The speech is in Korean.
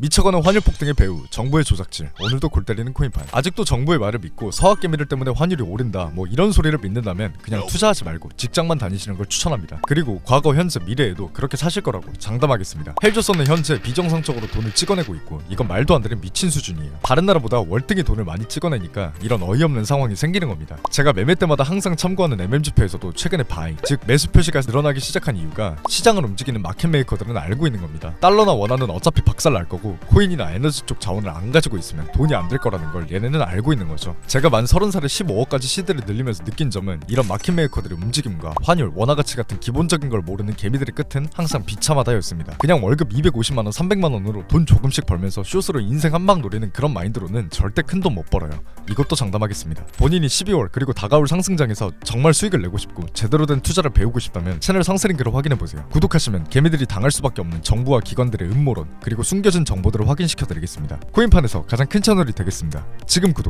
미쳐가는 환율폭 등의 배후, 정부의 조작질, 오늘도 골 때리는 코인판. 아직도 정부의 말을 믿고 서학 개미들 때문에 환율이 오른다, 뭐 이런 소리를 믿는다면 그냥 투자하지 말고 직장만 다니시는 걸 추천합니다. 그리고 과거, 현재, 미래에도 그렇게 사실 거라고 장담하겠습니다. 헬조선은 현재 비정상적으로 돈을 찍어내고 있고 이건 말도 안 되는 미친 수준이에요. 다른 나라보다 월등히 돈을 많이 찍어내니까 이런 어이없는 상황이 생기는 겁니다. 제가 매매 때마다 항상 참고하는 MM지표에서도 최근에 바이, 즉 매수 표시가 늘어나기 시작한 이유가 시장을 움직이는 마켓 메이커들은 알고 있는 겁니다. 달러나 원화는 어차피 박살 날 거고 코인이나 에너지 쪽 자원을 안 가지고 있으면 돈이 안 될 거라는 걸 얘네는 알고 있는 거죠. 제가 만 30살에 15억까지 시대를 늘리면서 느낀 점은 이런 마켓 메이커들의 움직임과 환율, 원화 가치 같은 기본적인 걸 모르는 개미들의 끝은 항상 비참하다였습니다. 그냥 월급 250만 원, 300만 원으로 돈 조금씩 벌면서 슛으로 인생 한방 노리는 그런 마인드로는 절대 큰 돈 못 벌어요. 이것도 장담하겠습니다. 본인이 12월 그리고 다가올 상승장에서 정말 수익을 내고 싶고 제대로 된 투자를 배우고 싶다면 채널 상세링크를 확인해 보세요. 구독하시면 개미들이 당할 수밖에 없는 정부와 기관들의 음모론 그리고 숨겨진 정보들을 확인시켜 드리겠습니다. 코인판에서 가장 큰 채널이 되겠습니다. 지금 구독,